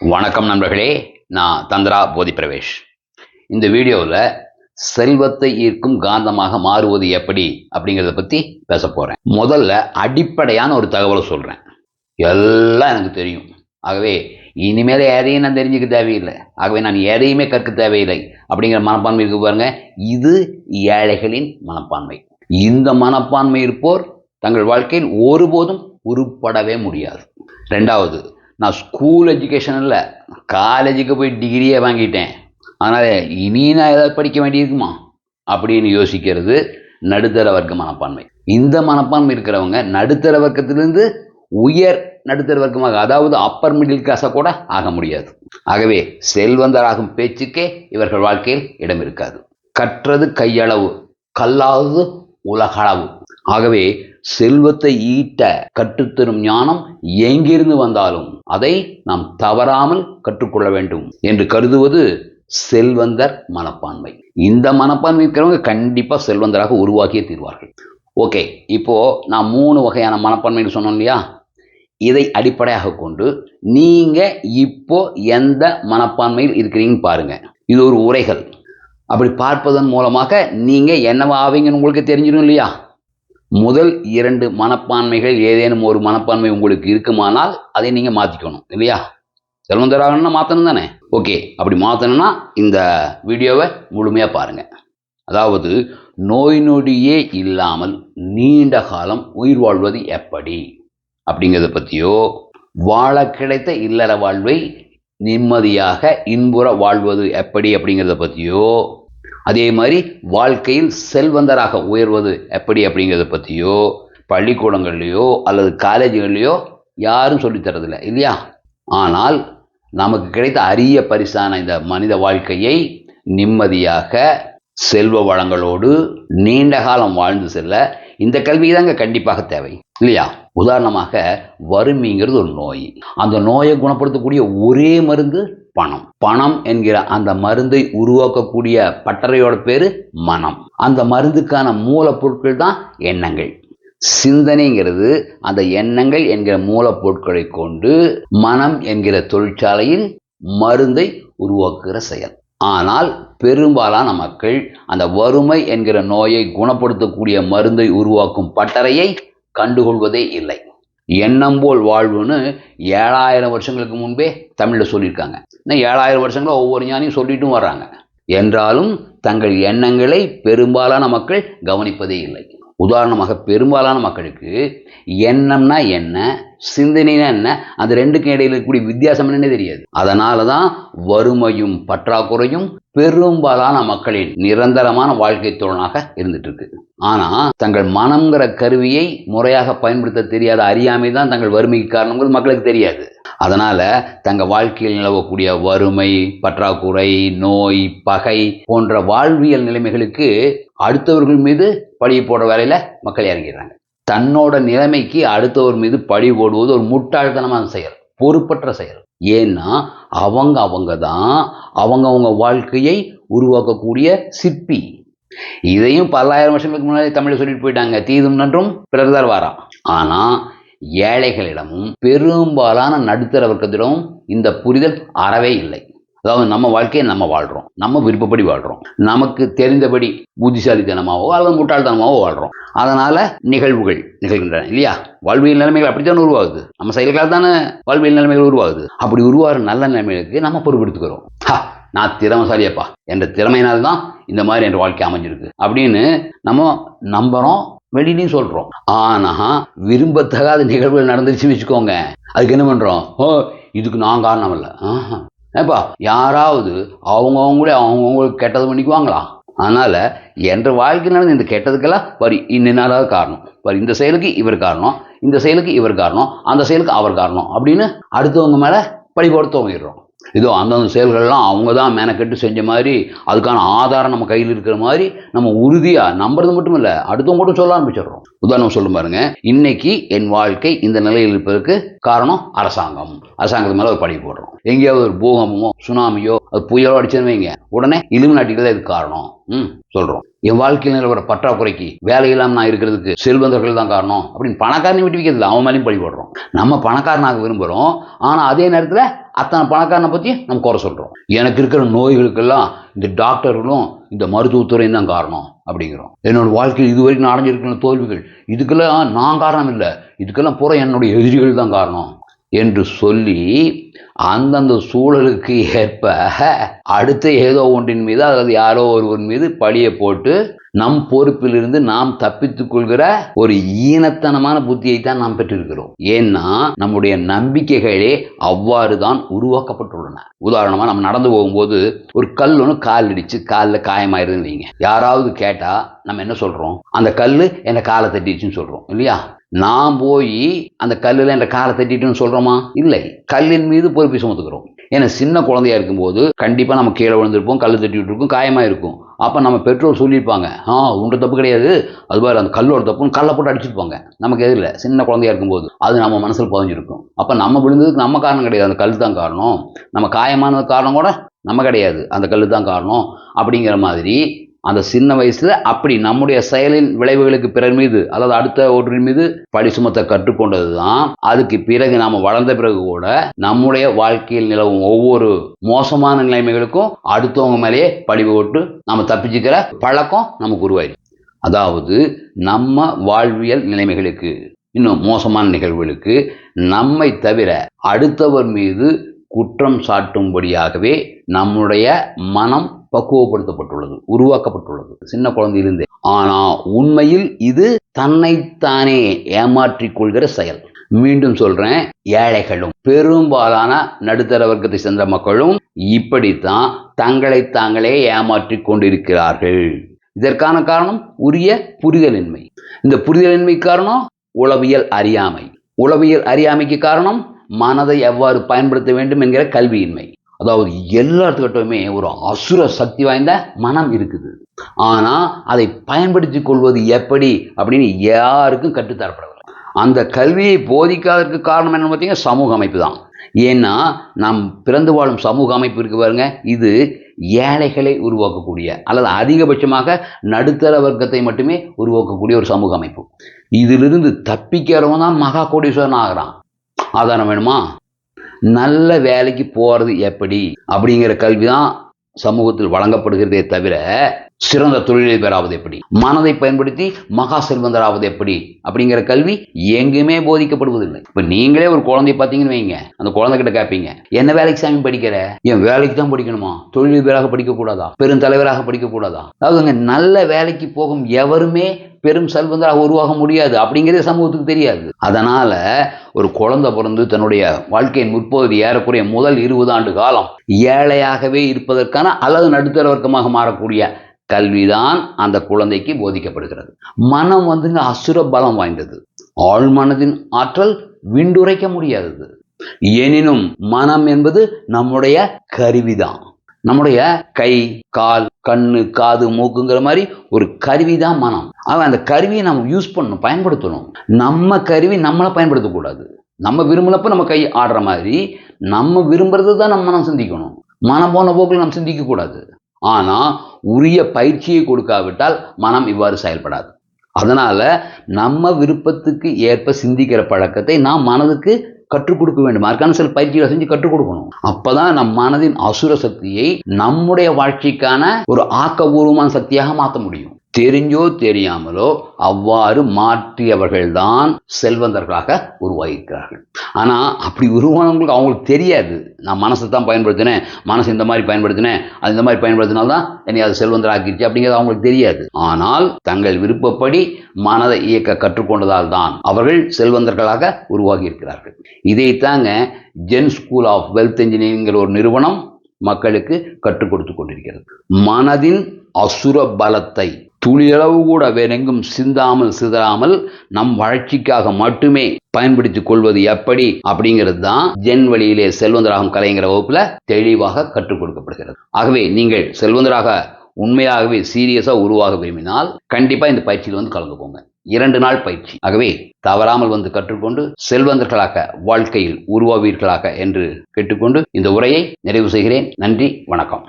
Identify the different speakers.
Speaker 1: வணக்கம் நண்பர்களே நான் தந்திரா போதி பிரவேஷ் இந்த வீடியோவில் செல்வத்தை ஈர்க்கும் காந்தமாக மாறுவது எப்படி அப்படிங்கிறத பற்றி பேச போகிறேன் முதல்ல அடிப்படையான ஒரு தகவலை சொல்கிறேன் எல்லாம் எனக்கு தெரியும். ஆகவே இனிமேல் எதையும் நான் தெரிஞ்சுக்க தேவையில்லை. ஆகவே நான் எதையுமே கற்க தேவையில்லை அப்படிங்கிற மனப்பான்மை இருக்கு பாருங்க. இது ஏழைகளின் மனப்பான்மை. இந்த மனப்பான்மை இருப்போர் தங்கள் வாழ்க்கையில் ஒருபோதும் உருப்படவே முடியாது. ரெண்டாவது நான் ஸ்கூல் எஜுகேஷன் இல்லை காலேஜுக்கு போய் டிகிரியே வாங்கிட்டேன். அதனால் இனி நான் ஏதாவது படிக்க வேண்டியிருக்குமா அப்படின்னு யோசிக்கிறது நடுத்தர வர்க்க மனப்பான்மை. இந்த மனப்பான்மை இருக்கிறவங்க நடுத்தர வர்க்கத்திலிருந்து உயர் நடுத்தர வர்க்கமாக அதாவது அப்பர் மிடில் கிளாஸாக கூட ஆக முடியாது. ஆகவே செல்வந்தராகும் பேச்சுக்கே இவர்கள் வாழ்க்கையில் இடம் இருக்காது கற்றது கையளவு கல்லாதது உலகளவு. ஆகவே செல்வத்தை ஈட்ட கற்றுத்தரும் ஞானம் எங்கிருந்து வந்தாலும் அதை நாம் தவறாமல் கற்றுக்கொள்ள வேண்டும் என்று கருதுவது செல்வந்தர் மனப்பான்மை. இந்த மனப்பான்மை இருக்கிறவங்க கண்டிப்பாக செல்வந்தராக உருவாக்கியே தீர்வார்கள். ஓகே இப்போ நான் மூணு வகையான மனப்பான்மைன்னு சொன்னோம் இல்லையா? இதை அடிப்படையாக கொண்டு நீங்க இப்போ எந்த மனப்பான்மையில் இருக்கிறீங்கன்னு பாருங்க. இது ஒரு உரைகள். அப்படி பார்ப்பதன் மூலமாக நீங்க என்னவாவீங்கன்னு உங்களுக்கு தெரிஞ்சிடும் இல்லையா? முதல் இரண்டு மனப்பான்மைகள் ஏதேனும் ஒரு மனப்பான்மை உங்களுக்கு இருக்குமானால் அதை நீங்க மாத்திக்கணும் இல்லையா? செல்வந்தராகணும்னா மாற்றணும் தானே? ஓகே அப்படி மாற்றணும்னா இந்த வீடியோவை முழுமையாக பாருங்க. அதாவது நோய் நொடியே இல்லாமல் நீண்ட காலம் உயிர் வாழ்வது எப்படி? அப்படிங்கிறத பற்றியோ வாழ கிடைத்த இல்லற வாழ்வை நிம்மதியாக இன்புற வாழ்வது எப்படி அப்படிங்கிறத பற்றியோ அதே மாதிரி வாழ்க்கையில் செல்வந்தராக உயர்வது எப்படி அப்படிங்கிறத பற்றியோ பள்ளிக்கூடங்கள்லையோ அல்லது காலேஜுகள்லையோ யாரும் சொல்லித்தரதில்லை இல்லையா? ஆனால் நமக்கு கிடைத்த அரிய பரிசான இந்த மனித வாழ்க்கையை நிம்மதியாக செல்வ வளங்களோடு நீண்ட காலம் வாழ்ந்து செல்ல இந்த கல்வி தாங்க கண்டிப்பாக தேவை இல்லையா? உதாரணமாக வறுமைங்கிறது ஒரு நோய். அந்த நோயை குணப்படுத்தக்கூடிய ஒரே மருந்து பணம். பணம் என்கிற அந்த மருந்தை உருவாக்கக்கூடிய பட்டறையோட பேரு மனம். அந்த மருந்துக்கான மூலப்பொருட்கள் தான் எண்ணங்கள். சிந்தனைங்கிறது அந்த எண்ணங்கள் என்கிற மூலப்பொருட்களை கொண்டு மனம் என்கிற தொழிற்சாலையில் மருந்தை உருவாக்குகிற செயல். ஆனால் பெரும்பாலான மக்கள் அந்த வறுமை என்கிற நோயை குணப்படுத்தக்கூடிய மருந்தை உருவாக்கும் பட்டறையை கண்டுகொள்வதே இல்லை. எண்ணம் போல் வாழ்வுன்னு ஏழாயிரம் வருஷங்களுக்கு முன்பே தமிழில் சொல்லியிருக்காங்க. இன்னும் ஏழாயிரம் வருஷங்களும் ஒவ்வொரு ஞானியும் சொல்லிட்டும் வர்றாங்க. என்றாலும் தங்கள் எண்ணங்களை பெரும்பாலான மக்கள் கவனிப்பதே இல்லை. உதாரணமாக பெரும்பாலான மக்களுக்கு எண்ணம்னா என்ன சிந்தனைனா என்ன அந்த ரெண்டுக்கும் இடையில இருக்கக்கூடிய வித்தியாசம் என்னன்னே தெரியாது. அதனால தான் வறுமையும் பற்றாக்குறையும் பெரும்பாலான மக்களின் நிரந்தரமான வாழ்க்கை தோழனாக இருந்துட்டு இருக்கு ஆனா தங்கள் மனம்ங்கிற கருவியை முறையாக பயன்படுத்த தெரியாத அறியாமை தான் தங்கள் வறுமைக்கு காரணங்கள் மக்களுக்கு தெரியாது. அதனால தங்க வாழ்க்கையில் நிலவக்கூடிய வறுமை பற்றாக்குறை நோய் பகை போன்ற வாழ்வியல் நிலைமைகளுக்கு அடுத்தவர்கள் மீது பழி போடுற வேலையில மக்கள் இறங்கிடுறாங்க. தன்னோட நிலைமைக்கு அடுத்தவர் மீது பழி போடுவது ஒரு முட்டாள்தனமான செயல் பொறுப்பற்ற செயல். ஏன்னா அவங்க அவங்க தான் அவங்கவுங்க வாழ்க்கையை உருவாக்கக்கூடிய சிற்பி. இதையும் பல்லாயிரம் வருஷங்களுக்கு முன்னாடி தமிழை சொல்லிட்டு போயிட்டாங்க. தீதும் நன்றும் பிறர்தார் வாரா. ஆனால் ஏழைகளிடமும் பெரும்பாலான நடுத்தர வர்க்கத்திடமும் இந்த புரிதல் அறவே இல்லை. அதாவது நம்ம வாழ்க்கையை நம்ம வாழ்கிறோம் நம்ம விருப்பப்படி வாழ்கிறோம் நமக்கு தெரிந்தபடி புத்திசாலித்தனமாகவோ அல்லது முட்டாள்தனமாகவோ வாழ்கிறோம் அதனால் நிகழ்வுகள் நிகழ்கின்றன இல்லையா? வாழ்வியல் நிலைமைகள் அப்படித்தான் உருவாகுது. நம்ம செயல்களால் தானே வாழ்வியல் நிலைமைகள் உருவாகுது. அப்படி உருவாகிற நல்ல நிலைமைகளுக்கு நம்ம பொறுப்பெடுத்துக்கிறோம். ஹா நான் திறமசாலியப்பா. என்ற திறமையினால்தான் இந்த மாதிரி என்ற வாழ்க்கை அமைஞ்சிருக்கு. அப்படின்னு நம்ம நம்புகிறோம் வெளியிலையும் சொல்கிறோம் ஆனால் விரும்பத்தகாத நிகழ்வுகள் நடந்துருச்சுன்னு வச்சுக்கோங்க. அதுக்கு என்ன பண்ணுறோம் ஓ இதுக்கு நான் காரணம் இல்லை ஏப்பா யாராவது அவங்கவுங்களே அவங்கவுங்களுக்கு கெட்டது பண்ணிக்குவாங்களா? அதனால் என்ற வாழ்க்கை நடந்த இந்த கெட்டதுக்கெல்லாம் வரி இன்னாலாவது காரணம். வரி இந்த செயலுக்கு இவர் காரணம் இந்த செயலுக்கு இவர் காரணம் அந்த செயலுக்கு அவர் காரணம் அப்படின்னு அடுத்தவங்க மேலே பழி துவங்கிடுறோம். இதோ அந்தந்த செயல்கள்லாம் அவங்க தான் மெனக்கெட்டு செஞ்ச மாதிரி அதுக்கான ஆதாரம் நம்ம கையில் இருக்கிற மாதிரி நம்ம உறுதியாக நம்புறது மட்டும் இல்லை அடுத்தவங்க கூட சொல்ல ஆரம்பிச்சிடுறோம். உதாரணம் சொல்லும் பாருங்க இன்னைக்கு என் வாழ்க்கை இந்த நிலையில் இருப்பதற்கு காரணம் அரசாங்கம். அரசாங்கத்து மேலே ஒரு பழி போடுறோம். எங்கேயாவது ஒரு பூகம்பமோ சுனாமியோ அது புயலோ அடிச்சுன்னு வைங்க. உடனே இலுமினாட்டிக்கு தான் இது காரணம். ம் சொல்றோம். என் வாழ்க்கையில் நிலவர பற்றாக்குறைக்கு வேலை இல்லாமல் நான் இருக்கிறதுக்கு செல்வந்தர்கள் தான் காரணம் அப்படின்னு பணக்காரனை விட்டு வைக்கிறது அவன் மேலேயும் பழி போடுறோம். நம்ம பணக்காரனாக விரும்புகிறோம் ஆனால் அதே நேரத்தில் அத்தனை பணக்காரனை பற்றி நம்ம குறை சொல்கிறோம் எனக்கு இருக்கிற நோய்களுக்கெல்லாம் இந்த டாக்டர்களும் இந்த மருத்துவத்துறையும் தான் காரணம் அப்படிங்கிறோம். என்னோட வாழ்க்கையில் இது வரைக்கும் நான் அடைஞ்சிருக்கிற தோல்விகள் இதுக்கெல்லாம் நான் காரணம் இல்லை. இதுக்கெல்லாம் பூரா என்னுடைய எதிரிகள் தான் காரணம். என்று சொல்லி அந்தந்த சூழலுக்கு ஏற்ப அடுத்த ஏதோ ஒன்றின் மீது அதாவது யாரோ ஒருவர் மீது பழியை போட்டு நம் பொறுப்பிலிருந்து நாம் தப்பித்துக் கொள்கிற ஒரு ஈனத்தனமான புத்தியை தான் நாம் பெற்றிருக்கிறோம். ஏன்னா நம்முடைய நம்பிக்கைகளே அவ்வாறு தான் உருவாக்கப்பட்டுள்ளன. உதாரணமா நம்ம நடந்து போகும்போது ஒரு கல் ஒன்று கால் இடிச்சு காலில் காயமாயிருதுன்னு வைங்க. யாராவது கேட்டா நம்ம என்ன சொல்றோம்? அந்த கல் என்ன காலை தட்டிடுச்சுன்னு சொல்றோம் இல்லையா? நான் போய் அந்த கல்லில் என்ற காலை தட்டிட்டுன்னு சொல்கிறோமா இல்லை. கல்லின் மீது பொறுப்பை சுமத்துக்கிறோம். ஏன்னா சின்ன குழந்தையா இருக்கும்போது கண்டிப்பாக நம்ம கீழே விழுந்திருப்போம் கல் தட்டிட்டு இருக்கும் காயமாக இருக்கும் அப்போ நம்ம பெற்றோர் சொல்லியிருப்பாங்க ஆ உன்ற தப்பு கிடையாது. அது மாதிரி அந்த கல்லோட தப்புன்னு கல்லை போட்டு அடிச்சிருப்பாங்க. நமக்கு எது இல்லை. சின்ன குழந்தையா இருக்கும்போது அது நம்ம மனசில் பதிஞ்சிருக்கும். அப்போ நம்ம விழுந்ததுக்கு நம்ம காரணம் கிடையாது. அந்த கல் தான் காரணம். நம்ம காயமானது காரணம் கூட நம்ம கிடையாது. அந்த கல் தான் காரணம். அப்படிங்கிற மாதிரி அந்த சின்ன வயசுல அப்படி நம்முடைய செயலின் விளைவுகளுக்கு பிறர் மீது அதாவது அடுத்த ஒன்றின் மீது பழி சுமத்த கற்றுக்கொண்டது தான் அதுக்கு பிறகு நாம வளர்ந்த பிறகு கூட நம்முடைய வாழ்க்கையில் நிலவும் ஒவ்வொரு மோசமான நிலைமைகளுக்கும் அடுத்தவங்க மேலேயே பழி போட்டு நம்ம தப்பிச்சுக்கிற பழக்கம் நமக்கு உருவாயிடும் அதாவது நம்ம வாழ்வியல் நிலைமைகளுக்கு இன்னும் மோசமான நிகழ்வுகளுக்கு நம்மை தவிர அடுத்தவர் மீது குற்றம் சாட்டும்படியாகவே நம்முடைய மனம் பக்குவப்படுத்தப்பட்டுள்ளது உருவாக்கப்பட்டுள்ளது. சின்ன குழந்தையிலிருந்தே ஆனா உண்மையில் இது தன்னைத்தானே ஏமாற்றிக் கொள்கிற செயல். மீண்டும் சொல்றேன் ஏழைகளும் பெரும்பாலான நடுத்தர வர்க்கத்தை சேர்ந்த மக்களும் இப்படித்தான் தங்களை தாங்களே ஏமாற்றிக் கொண்டிருக்கிறார்கள். இதற்கான காரணம் உரிய புரிதலின்மை. இந்த புரிதலின்மை காரணம் உளவியல் அறியாமை. உளவியல் அறியாமைக்கு காரணம் மனதை எவ்வாறு பயன்படுத்த வேண்டும் என்கிற கல்வியின்மை. அதாவது எல்லாத்துக்கிட்டமே ஒரு அசுர சக்தி வாய்ந்த மனம் இருக்குது. ஆனால் அதை பயன்படுத்தி கொள்வது எப்படி அப்படின்னு யாருக்கும் கற்றுத்தரப்படவில்லை அந்த கல்வியை போதிக்காததற்கு காரணம் என்ன பார்த்தீங்கன்னா சமூக அமைப்பு தான். ஏன்னா நாம் பிறந்து வாழும் சமூக அமைப்பு இருக்கு பாருங்க. இது ஏழைகளை உருவாக்கக்கூடிய அல்லது அதிகபட்சமாக நடுத்தர வர்க்கத்தை மட்டுமே உருவாக்கக்கூடிய ஒரு சமூக அமைப்பு. இதிலிருந்து தப்பிக்கிறவன் தான் மகா கோடீஸ்வரன் ஆகிறான். ஆதாரம் வேணுமா? நல்ல வேலைக்கு போகிறது எப்படி? அப்படிங்கிற கல்வி தான் சமூகத்தில் வழங்கப்படுகிறதே தவிர சிறந்த தொழிலை பெறாவது எப்படி? மனதை பயன்படுத்தி மகா செல்வந்தராவது எப்படி? அப்படிங்கிற கல்வி எங்குமே போதிக்கப்படுவதில்லை. இப்ப நீங்களே ஒரு குழந்தை பார்த்தீங்கன்னு வைங்க. அந்த குழந்தைகிட்ட கேட்பீங்க என்ன வேலைக்கு சாமி படிக்கிற? என் வேலைக்கு தான் படிக்கணுமா? தொழிலதிபராக படிக்க கூடாதா பெருந்தலைவராக படிக்க கூடாதா அதாவதுங்க நல்ல வேலைக்கு போகும் எவருமே பெரும் செல்வந்தராக உருவாக முடியாது. அப்படிங்கிறதே சமூகத்துக்கு தெரியாது. அதனால ஒரு குழந்தை பிறந்து தன்னுடைய வாழ்க்கையின் முற்பகுதி ஏறக்குறைய முதல் இருபது ஆண்டு காலம் ஏழையாகவே இருப்பதற்கான அல்லது நடுத்தர வர்க்கமாக மாறக்கூடிய கல்விதான் அந்த குழந்தைக்கு போதிக்கப்படுகிறது. மனம் வந்துங்க அசுர பலம் வாய்ந்தது. ஆழ் மனதின் ஆற்றல் விண்டுரைக்க முடியாதது. எனினும் மனம் என்பது நம்முடைய கருவிதான். நம்முடைய கை கால் கண்ணு காது மூக்குங்கிற மாதிரி ஒரு கருவி தான் மனம். அவன் அந்த கருவியை நம்ம யூஸ் பண்ணணும் பயன்படுத்தணும். நம்ம கருவி நம்மளை பயன்படுத்தக்கூடாது. நம்ம விரும்பினப்ப நம்ம கை ஆடுற மாதிரி நம்ம விரும்புறது தான் நம்ம மனம் சிந்திக்கணும். மனம் போன போக்கில் நம்ம சிந்திக்க ஆனால் ஆனா உரிய பயிற்சியை கொடுக்காவிட்டால் மனம் இவ்வாறு செயல்படாது. அதனால நம்ம விருப்பத்துக்கு ஏற்ப சிந்திக்கிற பழக்கத்தை நாம் மனதுக்கு கற்றுக் கொடுக்க வேண்டும். அதற்கான சில பயிற்சிகளை செஞ்சு கற்றுக் கொடுக்கணும். அப்பதான் நம் மனதின் அசுர சக்தியை நம்முடைய வாழ்க்கைக்கான ஒரு ஆக்கபூர்வமான சக்தியாக மாற்ற முடியும். தெரிஞ்சோ தெரியாமலோ அவ்வாறு மாற்றியவர்கள்தான் செல்வந்தர்களாக உருவாகியிருக்கிறார்கள் ஆனால் அப்படி உருவானவங்களுக்கு அவங்களுக்கு தெரியாது. நான் மனசை தான் பயன்படுத்தினேன் மனசு இந்த மாதிரி பயன்படுத்தினேன் அது இந்த மாதிரி பயன்படுத்தினால்தான் என்னை அது செல்வந்தராக்கிடுச்சு அப்படிங்கிறது அவங்களுக்கு தெரியாது. ஆனால் தங்கள் விருப்பப்படி மனதை இயக்க கற்றுக்கொண்டதால் தான் அவர்கள் செல்வந்தர்களாக உருவாகி இருக்கிறார்கள் இதைத்தாங்க ஜென் ஸ்கூல் ஆஃப் வெல்த் இன்ஜினியரிங்கிற ஒரு நிறுவனம் மக்களுக்கு கற்றுக் கொடுத்து கொண்டிருக்கிறது. மனதின் அசுர பலத்தை துளியளவு கூட வேறெங்கும் சிந்தாமல் சிதறாமல் நம் வளர்ச்சிக்காக மட்டுமே பயன்படுத்திக் கொள்வது எப்படி அப்படிங்கிறது தான் ஜென் வழியிலே செல்வந்தராகும் கலைங்கிற வகுப்புல தெளிவாக கற்றுக் கொடுக்கப்படுகிறது. ஆகவே நீங்கள் செல்வந்தராக உண்மையாகவே சீரியஸாக உருவாக விரும்பினால் கண்டிப்பாக இந்த பயிற்சியில் வந்து கலந்து போங்க. இரண்டு நாள் பயிற்சி. ஆகவே தவறாமல் வந்து கற்றுக்கொண்டு செல்வந்தர்களாக வாழ்க்கையில் உருவாவீர்களாக என்று கேட்டுக்கொண்டு இந்த உரையை நிறைவு செய்கிறேன். நன்றி வணக்கம்.